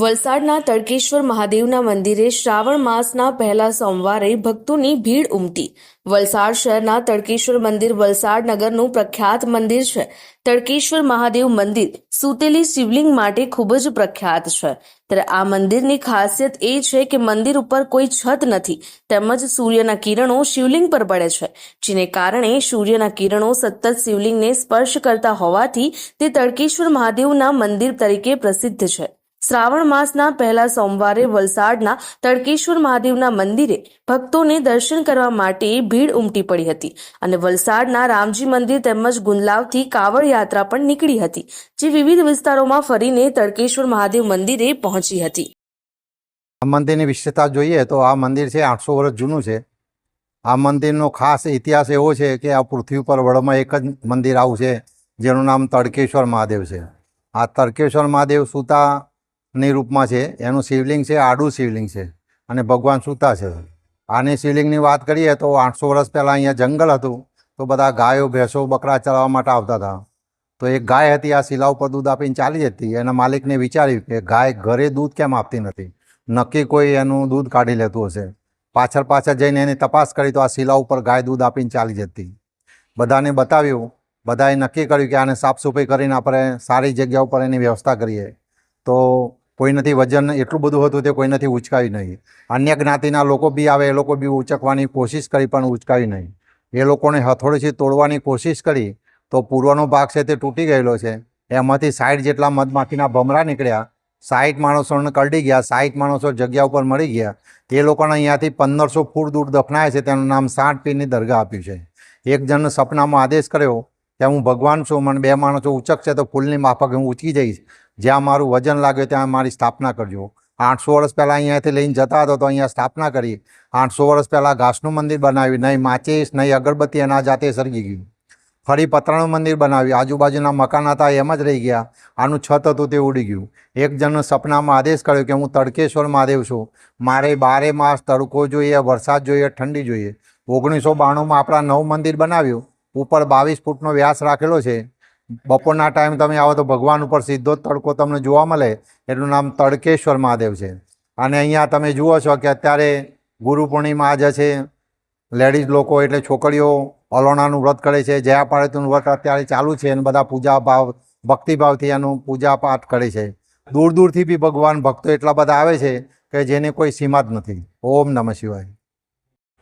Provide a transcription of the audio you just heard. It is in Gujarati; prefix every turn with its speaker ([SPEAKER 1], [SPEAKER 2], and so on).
[SPEAKER 1] વલસાડના તડકેશ્વર મહાદેવના મંદિરે શ્રાવણ માસના પહેલા સોમવારે ભક્તોની ભીડ ઉમટી. વલસાડ શહેરના તડકેશ્વર મંદિર વલસાડ નગરનું પ્રખ્યાત મંદિર છે. તડકેશ્વર મહાદેવ મંદિર સૂતેલી શિવલિંગ માટે ખૂબ જ પ્રખ્યાત છે. ત્યારે આ મંદિરની ખાસિયત એ છે કે મંદિર ઉપર કોઈ છત નથી, તેમજ સૂર્યના કિરણો શિવલિંગ પર પડે છે, જેને કારણે સૂર્યના કિરણો સતત શિવલિંગને સ્પર્શ કરતા હોવાથી તે તડકેશ્વર મહાદેવના મંદિર તરીકે પ્રસિદ્ધ છે. શ્રાવણ માસના પહેલા સોમવારે વલસાડના તડકેશ્વર મહાદેવના મંદિરે ભક્તોને દર્શન કરવા માટે ભીડ ઉમટી પડી હતી અને વલસાડના રામજી મંદિર તેમજ ગુંદલાવથી કાવડ યાત્રા પણ નીકળી હતી, જે વિવિધ વિસ્તારોમાં ફરીને તડકેશ્વર મહાદેવ મંદિરે પહોંચી હતી.
[SPEAKER 2] આ મંદિરની વિશેષતા જોઈએ તો આ મંદિર છે આઠસો વર્ષ જૂનું છે. આ મંદિરનો ખાસ ઇતિહાસ એવો છે કે આ પૃથ્વી પર વડમાં એક જ મંદિર આવું છે, જેનું નામ તડકેશ્વર મહાદેવ છે. આ તડકેશ્વર મહાદેવ સૂતાની રૂપમાં છે. એનું શિવલિંગ છે, આડું શિવલિંગ છે અને ભગવાન સૂતા છે. આની શિવલિંગની વાત કરીએ તો આઠસો વર્ષ પહેલાં અહીંયા જંગલ હતું તો બધા ગાયો, ભેંસો, બકરા ચરાવવા માટે આવતા હતા. તો એક ગાય હતી, આ શિલા ઉપર દૂધ આપીને ચાલી જતી. એના માલિકને વિચાર્યું કે ગાય ઘરે દૂધ કેમ આપતી નથી? નક્કી કોઈ એનું દૂધ કાઢી લેતું હશે. પાછળ પાછળ જઈને એની તપાસ કરી તો આ શિલા ઉપર ગાય દૂધ આપીને ચાલી જતી. બધાને બતાવ્યું. બધાએ નક્કી કર્યું કે આને સાફ સફાઈ કરીને આપણે સારી જગ્યા ઉપર એની વ્યવસ્થા કરીએ. તો કોઈનાથી વજન એટલું બધું હતું તે કોઈનાથી ઉચકાયું નહીં. અન્ય જ્ઞાતિના લોકો બી આવે, એ લોકો બી ઉચકવાની કોશિશ કરી પણ ઉચકાયું નહીં. એ લોકોને હથોડીથી તોડવાની કોશિશ કરી તો પૂર્વનો ભાગ છે તે તૂટી ગયેલો છે. એમાંથી સાઠ જેટલા મધમાખીના ભમરા નીકળ્યા. સાઠ માણસોને કરડી ગયા સાઠ માણસો જગ્યા ઉપર મળી ગયા. તે લોકોને અહીંયાથી પંદરસો ફૂટ દૂર દફનાય છે. તેનું નામ સાઠ પીરની દરગાહ આપ્યું છે. એક જણને સપનામાં આદેશ કર્યો કે હું ભગવાન છું, મને બે માણસો ઉચક છે તો ફૂલની માફક હું ઉચકી જઈશ. જ્યાં મારું વજન લાગે ત્યાં મારી સ્થાપના કરજો. આઠસો વર્ષ પહેલાં અહીંયાથી લઈને જતા હતો તો અહીંયા સ્થાપના કરી. આઠસો વર્ષ પહેલાં ઘાસનું મંદિર બનાવ્યું. નહીં માચીસ, નહીં અગરબત્તી, એના જાતે સળગી ગયું. ફરી પતરાનું મંદિર બનાવ્યું. આજુબાજુના મકાન હતા, એમ જ રહી ગયા. આનું છત હતું તે ઉડી ગયું. એક જણનો સપનામાં આદેશ કર્યો કે હું તડકેશ્વર મહાદેવ છું. મારે બારે માસ તડકો જોઈએ, વરસાદ જોઈએ, ઠંડી જોઈએ. ઓગણીસો બાણુંમાં આપણા નવું મંદિર બનાવ્યું. ઉપર બાવીસ ફૂટનો વ્યાસ રાખેલો છે. બપોરના ટાઈમ તમે આવો તો ભગવાન ઉપર સીધો જ તડકો તમને જોવા મળે. એનું નામ તડકેશ્વર મહાદેવ છે. અને અહીંયા તમે જુઓ છો કે અત્યારે ગુરુ પૂર્ણિમા આજે છે. લેડીઝ લોકો એટલે છોકરીઓ અલોણાનું વ્રત કરે છે. જયા પાર્વતીનું વ્રત અત્યારે ચાલુ છે અને બધા પૂજા ભાવ, ભક્તિભાવથી એનું પૂજા પાઠ કરે છે. દૂર દૂરથી બી ભગવાન ભક્તો એટલા બધા આવે છે કે જેને કોઈ સીમા જ નથી. ઓમ નમઃ શિવાય.